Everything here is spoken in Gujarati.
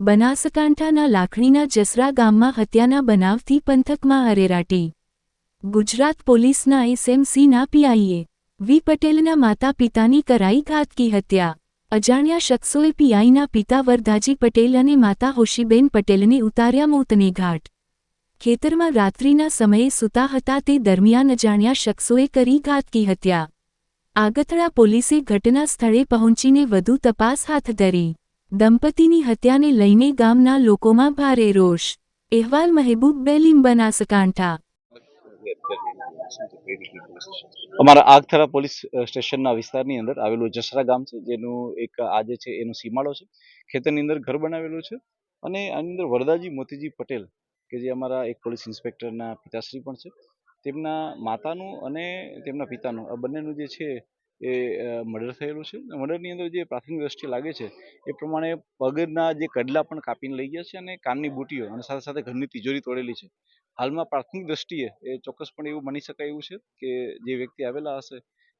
બનાસકાંઠાના લાખણીના જસરા ગામમાં હત્યાના બનાવથી પંથકમાં અરેરાટી. ગુજરાત પોલીસના એસએમસીના પીઆઈએ. વી. પટેલના માતા પિતાની કરાઈ ઘાતકી હત્યા. અજાણ્યા શખ્સોએ પીઆઈના પિતા વરદાજી પટેલ અને માતા હોશીબેન પટેલને ઉતાર્યા મોતને ઘાટ. ખેતરમાં રાત્રિના સમયે સૂતા હતા તે દરમિયાન અજાણ્યા શખ્સોએ કરી ઘાતકી હત્યા. આગથળા પોલીસે ઘટના સ્થળે પહોંચીને વધુ તપાસ હાથ ધરી. દંપતીની હત્યાને લઈને ગામના લોકોમાં ભારે રોષ. અહેવાલ મહેબૂબ બેલીમ બનાસકાંઠા અમારા આગથરા પોલીસ સ્ટેશનના વિસ્તારની અંદર આવેલું જસરા ગામ છે, જેનું એક આજે છે, એનો સીમાડો છે. ખેતરની અંદર ઘર બનાવેલું છે અને આની અંદર વરદાજી મોતીજી પટેલ, કે જે અમારા એક પોલીસ ઇન્સ્પેક્ટરના પિતાશ્રી પણ છે. તેમના માતાનું અને તેમના પિતાનું, આ બંનેનું જે છે એ મર્ડર થયેલું છે. મર્ડરની અંદર જે પ્રાથમિક દ્રષ્ટિએ લાગે છે, એ પ્રમાણે પગના જે કડલા પણ કાપીને લઈ ગયા છે અને કાનની બુટીઓ અને સાથે સાથે ઘરની તિજોરી તોડેલી છે. હાલમાં પ્રાથમિક દ્રષ્ટિએ એ ચોક્કસપણે એવું માની શકાય એવું છે કે જે વ્યક્તિ આવેલા હશે